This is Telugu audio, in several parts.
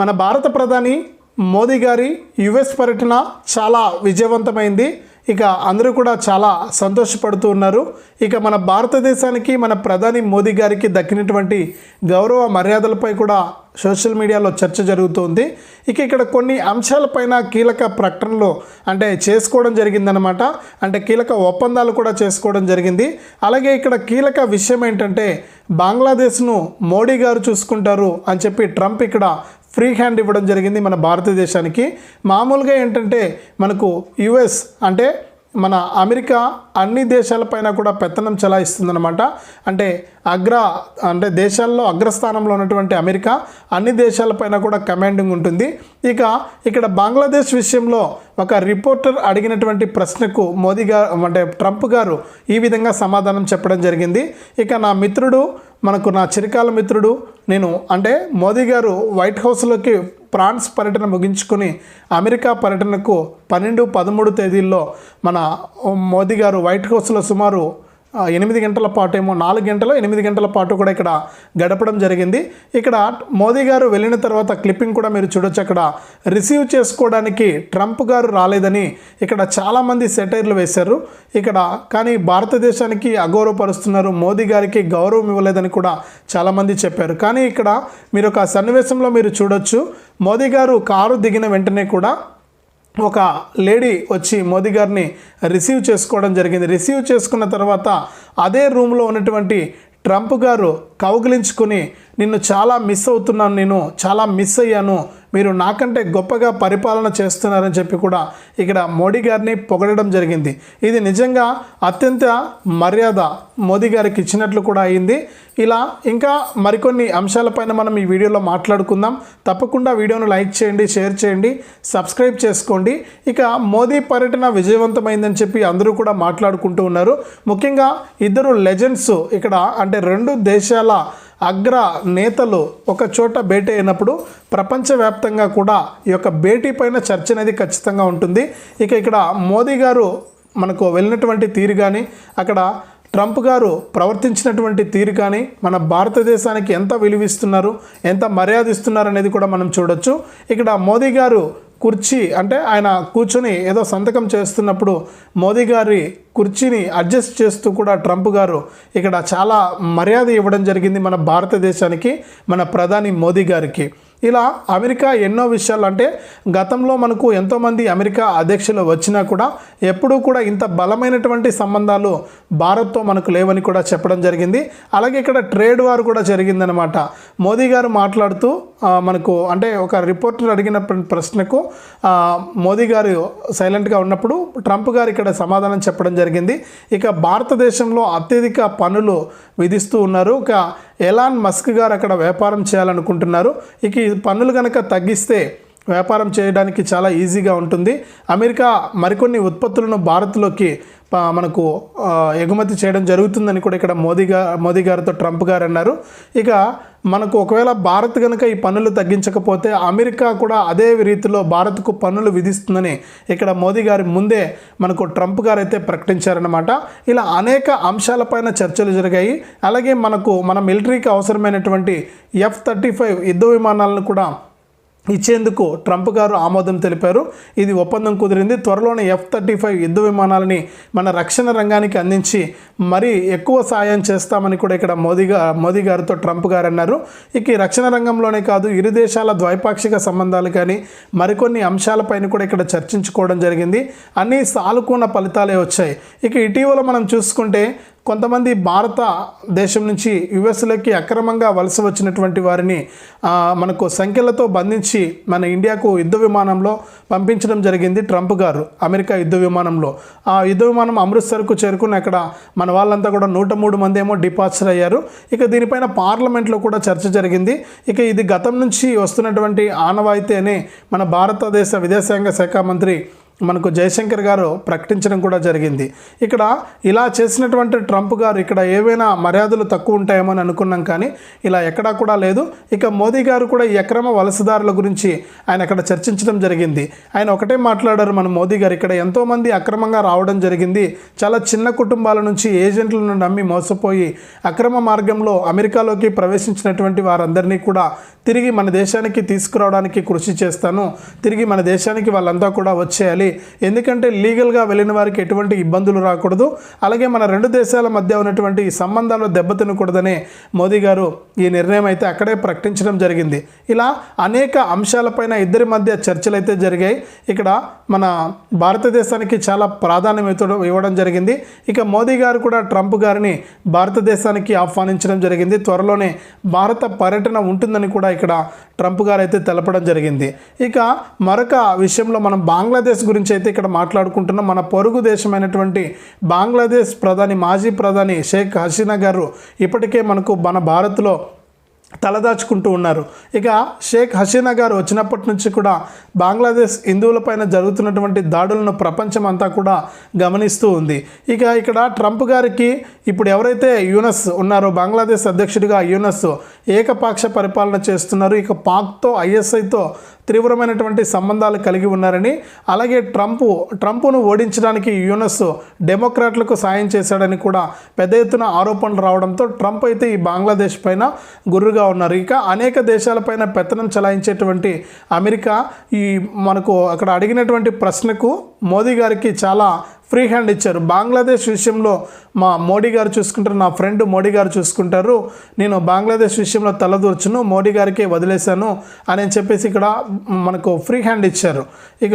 మన భారత ప్రధాని మోదీ గారి యుఎస్ పర్యటన చాలా విజయవంతమైంది. ఇక అందరూ కూడా చాలా సంతోషపడుతూ ఉన్నారు. ఇక మన భారతదేశానికి మన ప్రధాని మోదీ గారికి దక్కినటువంటి గౌరవ మర్యాదలపై కూడా సోషల్ మీడియాలో చర్చ జరుగుతుంది. ఇక ఇక్కడ కొన్ని అంశాలపైన కీలక ప్రకటనలు అంటే చేసుకోవడం జరిగిందనమాట అంటే కీలక ఒప్పందాలు కూడా చేసుకోవడం జరిగింది. అలాగే ఇక్కడ కీలక విషయం ఏంటంటే బంగ్లాదేశ్ను మోడీ గారు చూసుకుంటారు అని చెప్పి ట్రంప్ ఇక్కడ ఫ్రీ హ్యాండ్ ఇవ్వడం జరిగింది మన భారతదేశానికి. మామూలుగా ఏంటంటే మనకు యుఎస్ అంటే మన అమెరికా అన్ని దేశాలపైన కూడా పెత్తనం చెలాయిస్తుందన్నమాట. అంటే అగ్ర అంటే దేశాల్లో అగ్రస్థానంలో ఉన్నటువంటి అమెరికా అన్ని దేశాలపైన కూడా కమాండింగ్ ఉంటుంది. ఇక ఇక్కడ బంగ్లాదేశ్ విషయంలో ఒక రిపోర్టర్ అడిగినటువంటి ప్రశ్నకు మోదీ గారు అంటే ట్రంప్ గారు ఈ విధంగా సమాధానం చెప్పడం జరిగింది. ఇక నా మిత్రుడు మనకు నా చిరకాల మిత్రుడు నేను అంటే మోదీ గారు వైట్ హౌస్లోకి ఫ్రాన్స్ పర్యటన ముగించుకొని అమెరికా పర్యటనకు పన్నెండు పదమూడు తేదీల్లో మన మోదీ గారు వైట్ హౌస్లో సుమారు ఎనిమిది గంటల పాటు ఏమో నాలుగు గంటలు ఎనిమిది గంటల పాటు కూడా ఇక్కడ గడపడం జరిగింది. ఇక్కడ మోదీ గారు వెళ్ళిన తర్వాత క్లిప్పింగ్ కూడా మీరు చూడొచ్చు. అక్కడ రిసీవ్ చేసుకోవడానికి ట్రంప్ గారు రాలేదని ఇక్కడ చాలామంది సెటైర్లు వేశారు. ఇక్కడ కానీ భారతదేశానికి అగౌరవపరుస్తున్నారు మోదీ గారికి గౌరవం ఇవ్వలేదని కూడా చాలామంది చెప్పారు. కానీ ఇక్కడ మీరు ఒక సన్నివేశంలో మీరు చూడొచ్చు. మోదీ గారు కారు దిగిన వెంటనే కూడా ఒక లేడీ వచ్చి మోదీ గారిని రిసీవ్ చేసుకోవడం జరిగింది. రిసీవ్ చేసుకున్న తర్వాత అదే రూమ్లో ఉన్నటువంటి ట్రంప్ గారు కౌగిలించుకొని నిన్ను చాలా మిస్ అవుతున్నాను నేను చాలా మిస్ అయ్యాను మీరు నాకంటే గొప్పగా పరిపాలన చేస్తున్నారని చెప్పి కూడా ఇక్కడ మోడీ గారిని పొగడడం జరిగింది. ఇది నిజంగా అత్యంత మర్యాద మోదీ గారికి ఇచ్చినట్లు కూడా అయింది. ఇలా ఇంకా మరికొన్ని అంశాలపైన మనం ఈ వీడియోలో మాట్లాడుకుందాం. తప్పకుండా వీడియోను లైక్ చేయండి షేర్ చేయండి సబ్స్క్రైబ్ చేసుకోండి. ఇక మోదీ పర్యటన విజయవంతమైందని చెప్పి అందరూ కూడా మాట్లాడుకుంటూ ఉన్నారు. ముఖ్యంగా ఇద్దరు లెజెండ్స్ ఇక్కడ అంటే రెండు దేశాల అగ్ర నేతలు ఒక చోట భేటీ అయినప్పుడు ప్రపంచవ్యాప్తంగా కూడా ఈ యొక్క భేటీ పైన చర్చ అనేది ఖచ్చితంగా ఉంటుంది. ఇక ఇక్కడ మోదీ గారు మనకు వెళ్ళినటువంటి తీరు కానీ అక్కడ ట్రంప్ గారు ప్రవర్తించినటువంటి తీరు కానీ మన భారతదేశానికి ఎంత విలువిస్తున్నారు ఎంత మర్యాద ఇస్తున్నారు అనేది కూడా మనం చూడొచ్చు. ఇక్కడ మోదీ గారు కుర్చీ అంటే ఆయన కూర్చొని ఏదో సంతకం చేస్తున్నప్పుడు మోదీ గారి కుర్చీని అడ్జస్ట్ చేస్తూ కూడా ట్రంప్ గారు ఇక్కడ చాలా మర్యాద ఇవ్వడం జరిగింది మన భారతదేశానికి మన ప్రధాని మోదీ గారికి. ఇలా అమెరికా ఎన్నో విషయాలు అంటే గతంలో మనకు ఎంతోమంది అమెరికా అధ్యక్షులు వచ్చినా కూడా ఎప్పుడూ కూడా ఇంత బలమైనటువంటి సంబంధాలు భారత్తో మనకు లేవని కూడా చెప్పడం జరిగింది. అలాగే ఇక్కడ ట్రేడ్ వార్ కూడా జరిగిందనమాట మోదీ గారు మాట్లాడుతూ మనకు అంటే ఒక రిపోర్టర్ అడిగిన ప్రశ్నకు మోదీ గారు సైలెంట్గా ఉన్నప్పుడు ట్రంప్ గారు ఇక్కడ సమాధానం చెప్పడం జరిగింది. ఇక భారతదేశంలో అత్యధిక పన్నులు విధిస్తూ ఉన్నారు. ఇక ఎలాన్ మస్క్ గారు అక్కడ వ్యాపారం చేయాలనుకుంటున్నారు. ఇక ఈ పన్నులు కనుక తగ్గిస్తే వ్యాపారం చేయడానికి చాలా ఈజీగా ఉంటుంది. అమెరికా మరికొన్ని ఉత్పత్తులను భారత్లోకి మనకు ఎగుమతి చేయడం జరుగుతుందని కూడా ఇక్కడ మోదీ గారు మోదీ గారితో ట్రంప్ గారు అన్నారు. ఇక మనకు ఒకవేళ భారత్ కనుక ఈ పన్నులు తగ్గించకపోతే అమెరికా కూడా అదే రీతిలో భారత్కు పన్నులు విధిస్తుందని ఇక్కడ మోదీ గారి ముందే మనకు ట్రంప్ గారు అయితే ప్రకటించారనమాట ఇలా అనేక అంశాలపైన చర్చలు జరిగాయి. అలాగే మనకు మన మిలిటరీకి అవసరమైనటువంటి ఎఫ్ థర్టీ ఫైవ్ యుద్ధ విమానాలను కూడా ఇచ్చేందుకు ట్రంప్ గారు ఆమోదం తెలిపారు. ఇది ఒప్పందం కుదిరింది. త్వరలోనే ఎఫ్ థర్టీ ఫైవ్ యుద్ధ విమానాలని మన రక్షణ రంగానికి అందించి మరీ ఎక్కువ సాయం చేస్తామని కూడా ఇక్కడ మోదీ మోదీ గారితో ట్రంప్ గారు అన్నారు ఇక ఈ రక్షణ రంగంలోనే కాదు ఇరు దేశాల ద్వైపాక్షిక సంబంధాలు కానీ మరికొన్ని అంశాలపైన కూడా ఇక్కడ చర్చించుకోవడం జరిగింది. అన్నీ సానుకూల ఫలితాలే వచ్చాయి. ఇక ఇటీవల మనం చూసుకుంటే కొంతమంది భారత దేశం నుంచి యుఎస్లోకి అక్రమంగా వలస వచ్చినటువంటి వారిని మనకు సంఖ్యలతో బంధించి మన ఇండియాకు యుద్ధ విమానంలో పంపించడం జరిగింది ట్రంప్ గారు అమెరికా యుద్ధ విమానంలో. ఆ యుద్ధ విమానం అమృత్సర్కు చేరుకుని అక్కడ మన వాళ్ళంతా కూడా నూట మూడు మంది ఏమో డిపార్చర్ అయ్యారు. ఇక దీనిపైన పార్లమెంట్లో కూడా చర్చ జరిగింది. ఇక ఇది గతం నుంచి వస్తున్నటువంటి ఆనవాయితీ అని మన భారతదేశ విదేశాంగ శాఖ మంత్రి మనకు జయశంకర్ గారు ప్రకటించడం కూడా జరిగింది. ఇక్కడ ఇలా చేసినటువంటి ట్రంప్ గారు ఇక్కడ ఏవైనా మర్యాదలు తక్కువ ఉంటాయేమో అని అనుకున్నాం కానీ ఇలా ఎక్కడా కూడా లేదు. ఇక మోదీ గారు కూడా ఈ అక్రమ వలసదారుల గురించి ఆయన అక్కడ చర్చించడం జరిగింది. ఆయన ఒకటే మాట్లాడారు మన మోదీ గారు ఇక్కడ ఎంతోమంది అక్రమంగా రావడం జరిగింది. చాలా చిన్న కుటుంబాల నుంచి ఏజెంట్లను నమ్మి మోసపోయి అక్రమ మార్గంలో అమెరికాలోకి ప్రవేశించినటువంటి వారందరినీ కూడా తిరిగి మన దేశానికి తీసుకురావడానికి కృషి చేస్తాను. తిరిగి మన దేశానికి వాళ్ళంతా కూడా వచ్చేయాలి. ఎందుకంటే లీగల్గా వెళ్ళిన వారికి ఎటువంటి ఇబ్బందులు రాకూడదు. అలాగే మన రెండు దేశాల మధ్య ఉన్నటువంటి సంబంధాలు దెబ్బతినకూడదని మోదీ గారు ఈ నిర్ణయం అయితే అక్కడే ప్రకటించడం జరిగింది. ఇలా అనేక అంశాలపైన ఇద్దరి మధ్య చర్చలు అయితే జరిగాయి. ఇక్కడ మన భారతదేశానికి చాలా ప్రాధాన్యం ఇవ్వడం- ఇవ్వడం జరిగింది. ఇక మోదీ గారు కూడా ట్రంప్ గారిని భారతదేశానికి ఆహ్వానించడం జరిగింది. త్వరలోనే భారత పర్యటన ఉంటుందని కూడా ఇక్కడ ట్రంప్ గారు అయితే తెలపడం జరిగింది. ఇక మరొక విషయంలో మనం బంగ్లాదేశ్ గురించి అయితే ఇక్కడ మాట్లాడుకుంటున్నాం. మన పొరుగు దేశమైనటువంటి బంగ్లాదేశ్ ప్రధాని మాజీ ప్రధాని షేక్ హసీనా గారు ఇప్పటికే మనకు మన భారత్లో తలదాచుకుంటూ ఉన్నారు. ఇక షేక్ హసీనా గారు వచ్చినప్పటి నుంచి కూడా బంగ్లాదేశ్ హిందువులపైన జరుగుతున్నటువంటి దాడులను ప్రపంచం అంతా కూడా గమనిస్తూ ఉంది. ఇక ఇక్కడ ట్రంప్ గారికి ఇప్పుడు ఎవరైతే యూనస్ ఉన్నారో బంగ్లాదేశ్ అధ్యక్షుడిగా యూనస్ ఏకపాక్ష పరిపాలన చేస్తున్నారు. ఇక పాక్తో ఐఎస్ఐతో తీవ్రమైనటువంటి సంబంధాలు కలిగి ఉన్నారని అలాగే ట్రంప్ ట్రంప్ను ఓడించడానికి యూనస్ డెమోక్రాట్లకు సాయం చేశాడని కూడా పెద్ద ఎత్తున ఆరోపణలు రావడంతో ట్రంప్ అయితే ఈ బంగ్లాదేశ్ పైన గుర్రుగా ఉన్నారు. ఇక అనేక దేశాలపైన పెత్తనం చలాయించేటువంటి అమెరికా ఈ మనకు అక్కడ అడిగినటువంటి ప్రశ్నకు మోదీ గారికి చాలా ఫ్రీ హ్యాండ్ ఇచ్చారు. బంగ్లాదేశ్ విషయంలో మా మోడీ గారు చూసుకుంటారు నా ఫ్రెండ్ మోడీ గారు చూసుకుంటారు. నేను బంగ్లాదేశ్ విషయంలో తలదూర్చును మోడీ గారికే వదిలేశాను అని చెప్పేసి ఇక్కడ మనకు ఫ్రీ హ్యాండ్ ఇచ్చారు. ఇక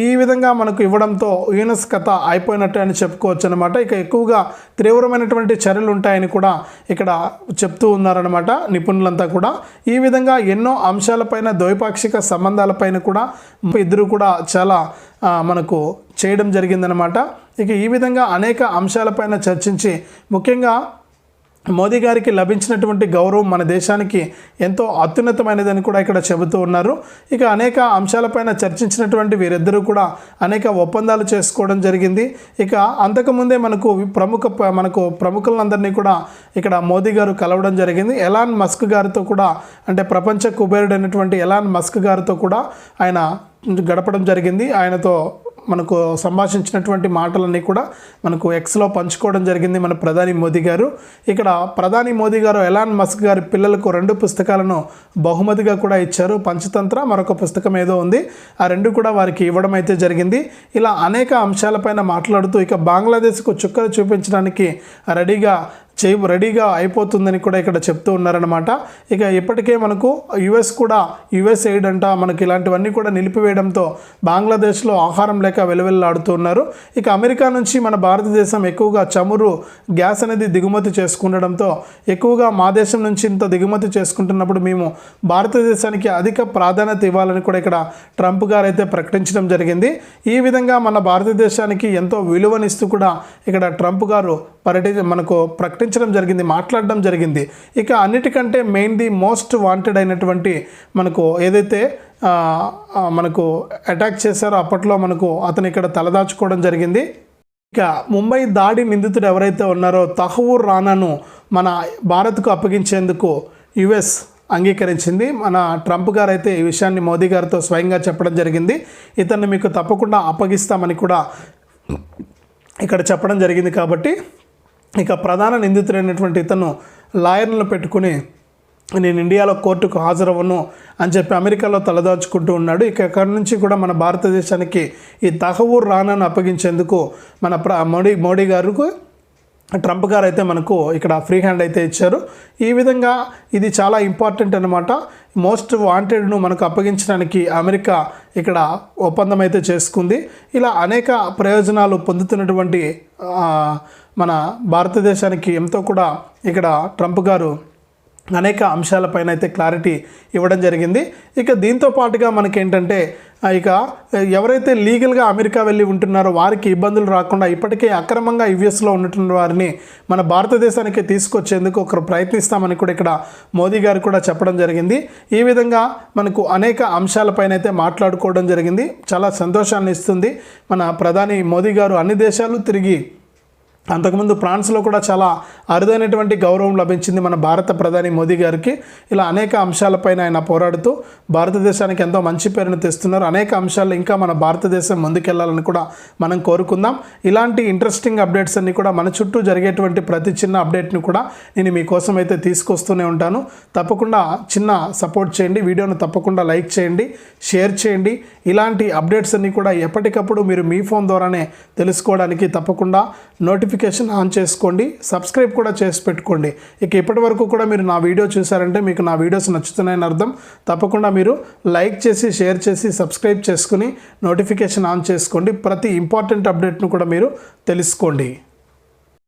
ఈ విధంగా మనకు ఇవ్వడంతో యూనస్ కథ అయిపోయినట్టే అని చెప్పుకోవచ్చు అనమాట ఇక ఎక్కువగా తీవ్రమైనటువంటి చర్యలు ఉంటాయని కూడా ఇక్కడ చెప్తూ ఉన్నారనమాట నిపుణులంతా కూడా. ఈ విధంగా ఎన్నో అంశాలపైన ద్వైపాక్షిక సంబంధాలపైన కూడా ఇద్దరు కూడా చాలా మనకు చేయడం జరిగిందనమాట ఇక ఈ విధంగా అనేక అంశాలపైన చర్చించి ముఖ్యంగా మోదీ గారికి లభించినటువంటి గౌరవం మన దేశానికి ఎంతో అత్యున్నతమైనదని కూడా ఇక్కడ చెబుతూ ఉన్నారు. ఇక అనేక అంశాలపైన చర్చించినటువంటి వీరిద్దరూ కూడా అనేక ఒప్పందాలు చేసుకోవడం జరిగింది. ఇక అంతకుముందే మనకు ప్రముఖ మనకు ప్రముఖులందరినీ కూడా ఇక్కడ మోదీ గారు కలవడం జరిగింది. ఎలాన్ మస్క్ గారితో కూడా అంటే ప్రపంచ కుబేరుడైనటువంటి ఎలాన్ మస్క్ గారితో కూడా ఆయన గడపడం జరిగింది. ఆయనతో మనకు సంభాషించినటువంటి మాటలన్నీ కూడా మనకు ఎక్స్లో పంచుకోవడం జరిగింది మన ప్రధాని మోదీ గారు. ఇక్కడ ప్రధాని మోదీ గారు ఎలాన్ మస్క్ గారి పిల్లలకు రెండు పుస్తకాలను బహుమతిగా కూడా ఇచ్చారు. పంచతంత్ర మరొక పుస్తకం ఏదో ఉంది. ఆ రెండు కూడా వారికి ఇవ్వడం అయితే జరిగింది. ఇలా అనేక అంశాలపైన మాట్లాడుతూ ఇక బంగ్లాదేశ్కు చుక్కలు చూపించడానికి రెడీగా చేయి రెడీగా అయిపోతుందని కూడా ఇక్కడ చెప్తూ ఉన్నారనమాట ఇక ఇప్పటికే మనకు యుఎస్ కూడా యుఎస్ ఎయిడ్ అంట మనకి ఇలాంటివన్నీ కూడా నిలిపివేయడంతో బంగ్లాదేశ్లో ఆహారం లేక వెలువెల్లాడుతూ ఉన్నారు. ఇక అమెరికా నుంచి మన భారతదేశం ఎక్కువగా చమురు గ్యాస్ అనేది దిగుమతి చేసుకుండడంతో ఎక్కువగా మా దేశం నుంచి ఇంత దిగుమతి చేసుకుంటున్నప్పుడు మేము భారతదేశానికి అధిక ప్రాధాన్యత ఇవ్వాలని కూడా ఇక్కడ ట్రంప్ గారు అయితే ప్రకటించడం జరిగింది. ఈ విధంగా మన భారతదేశానికి ఎంతో విలువనిస్తూ కూడా ఇక్కడ ట్రంప్ గారు పర్యటి మనకు ప్రకటించడం జరిగింది మాట్లాడడం జరిగింది. ఇక అన్నిటికంటే మెయిన్ ది మోస్ట్ వాంటెడ్ అయినటువంటి మనకు ఏదైతే మనకు అటాక్ చేశారో అప్పట్లో మనకు అతను ఇక్కడ తలదాచుకోవడం జరిగింది. ఇక ముంబై దాడి నిందితుడు ఎవరైతే ఉన్నారో తహవూర్ రానాను మన భారత్కు అప్పగించేందుకు యుఎస్ అంగీకరించింది. మన ట్రంప్ గారు అయితే ఈ విషయాన్ని మోదీ గారితో స్వయంగా చెప్పడం జరిగింది. ఇతన్ని మీకు తప్పకుండా అప్పగిస్తామని కూడా ఇక్కడ చెప్పడం జరిగింది కాబట్టి ఇక ప్రధాన నిందితుడైనటువంటి ఇతను లాయర్లను పెట్టుకుని నేను ఇండియాలో కోర్టుకు హాజరవ్వను అని చెప్పి అమెరికాలో తలదాచుకుంటూ ఉన్నాడు. ఇక అక్కడి నుంచి కూడా మన భారతదేశానికి ఈ తహవూర్ రానాను అప్పగించేందుకు మన ప్ర మోడీ మోడీ గారికి ట్రంప్ గారు అయితే మనకు ఇక్కడ ఫ్రీ హ్యాండ్ అయితే ఇచ్చారు. ఈ విధంగా ఇది చాలా ఇంపార్టెంట్ అనమాట మోస్ట్ వాంటెడ్ను మనకు అప్పగించడానికి అమెరికా ఇక్కడ ఒప్పందం అయితే చేసుకుంది. ఇలా అనేక ప్రయోజనాలు పొందుతున్నటువంటి మన భారతదేశానికి ఎంతో కూడా ఇక్కడ ట్రంప్ గారు అనేక అంశాలపైన అయితే క్లారిటీ ఇవ్వడం జరిగింది. ఇక దీంతో పాటుగా మనకేంటంటే ఏంటంటే ఇక ఎవరైతే లీగల్గా అమెరికా వెళ్ళి ఉంటున్నారో వారికి ఇబ్బందులు రాకుండా ఇప్పటికే అక్రమంగా యుఎస్లో ఉన్నటువంటి వారిని మన భారతదేశానికి తీసుకొచ్చేందుకు ఒకరు ప్రయత్నిస్తామని కూడా ఇక్కడ మోదీ గారు కూడా చెప్పడం జరిగింది. ఈ విధంగా మనకు అనేక అంశాలపైన అయితే మాట్లాడుకోవడం జరిగింది. చాలా సంతోషాన్ని ఇస్తుంది. మన ప్రధాని మోదీ గారు అన్ని దేశాలు తిరిగి అంతకుముందు ఫ్రాన్స్లో కూడా చాలా అరుదైనటువంటి గౌరవం లభించింది మన భారత ప్రధాని మోదీ గారికి. ఇలా అనేక అంశాలపైన ఆయన పోరాడుతూ భారతదేశానికి ఎంతో మంచి పేరును తెస్తున్నారు. అనేక అంశాలు ఇంకా మన భారతదేశం ముందుకెళ్ళాలని కూడా మనం కోరుకుందాం. ఇలాంటి ఇంట్రెస్టింగ్ అప్డేట్స్ అన్ని కూడా మన చుట్టూ జరిగేటువంటి ప్రతి చిన్న అప్డేట్ని కూడా నేను మీకోసం అయితే తీసుకొస్తూనే ఉంటాను. తప్పకుండా చిన్న సపోర్ట్ చేయండి. వీడియోను తప్పకుండా లైక్ చేయండి షేర్ చేయండి. ఇలాంటి అప్డేట్స్ అన్ని కూడా ఎప్పటికప్పుడు మీరు మీ ఫోన్ ద్వారానే తెలుసుకోవడానికి తప్పకుండా నోటిఫికేషన్ ఆన్ చేసుకోండి సబ్స్క్రైబ్ కూడా చేసి పెట్టుకోండి. ఇక ఇప్పటి వరకు కూడా మీరు నా వీడియో చూసారంటే మీకు నా వీడియోస్ నచ్చుతున్నాయని అర్థం. తప్పకుండా మీరు లైక్ చేసి షేర్ చేసి సబ్స్క్రైబ్ చేసుకుని నోటిఫికేషన్ ఆన్ చేసుకోండి. ప్రతి ఇంపార్టెంట్ అప్డేట్ను కూడా మీరు తెలుసుకోండి.